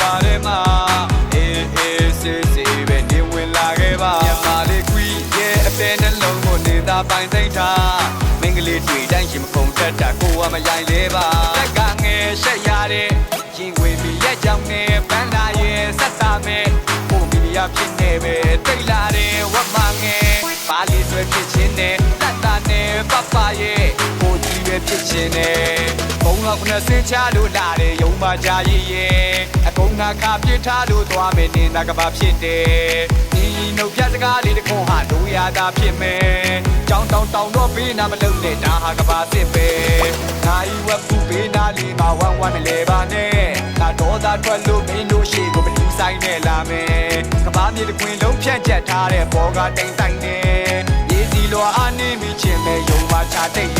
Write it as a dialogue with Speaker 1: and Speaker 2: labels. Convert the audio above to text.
Speaker 1: ကဘာထဲမှာအေးအေးဆေးဆေးပဲနေဝင်လာခဲ့ပါမြန်မာလေးကွီရဲ့အသေးနှလုံးကိုနေသာပိုင်သိမ့်ထားမင်္ဂလေးတွေ့တိုင်းရှင်မကုံတက်တာကိုကမရိုင်လဲပါတက်ကငယ်ရှက်ရတဲ့ရင်ဝင်ပြီးရဲ့ကြောင့်နဲ့ပန်းလာရဲ့ဆက်တာမဲ့ကိုမီဒီယာဖြစ်နေပဲတိတ်လာတဲ့ဝတ်မငယ်ပါလီဆွဲဖြစ်ချင်းနဲ့တတ်တာနဲ့ပပရဲ့ကိုကြီးပဲ ဖြစ်ချင်းနဲ့ဘုံလောက်နဲ့စင်ချလို့လာတဲ့ယုံမကြရည်ရဲ့အကုန်ငါခါပြစ်ထားလို့သွားမယ်နေတာကဘာဖြစ်တယ်ဒီနှုတ်ပြစကားလေးတခွန်းဟာဒူရတာဖြစ်မယ်ကြောင်းတောင်တောင်တော့ပေးနာမလုံးနဲ့ဒါဟာကဘာစစ်ပဲနိုင်ဝက်ပူပေးနာလေးမှာဝမ်းဝမ်းမလဲပါနဲ့ငါတော့သာထွက်လို့မင်းတို့ရှိကိုမလူဆိုင်နဲ့လာမယ်ကဘာမြေတခွင်လုံးဖြန့်ချက်ထားတဲ့ဘောကတိမ်ဆိုင်နဲ့ရေစီလွာအာနေမိချင်းမဲ့ယုံမချတိတ်ရဲ့တွင်တွင်တွင်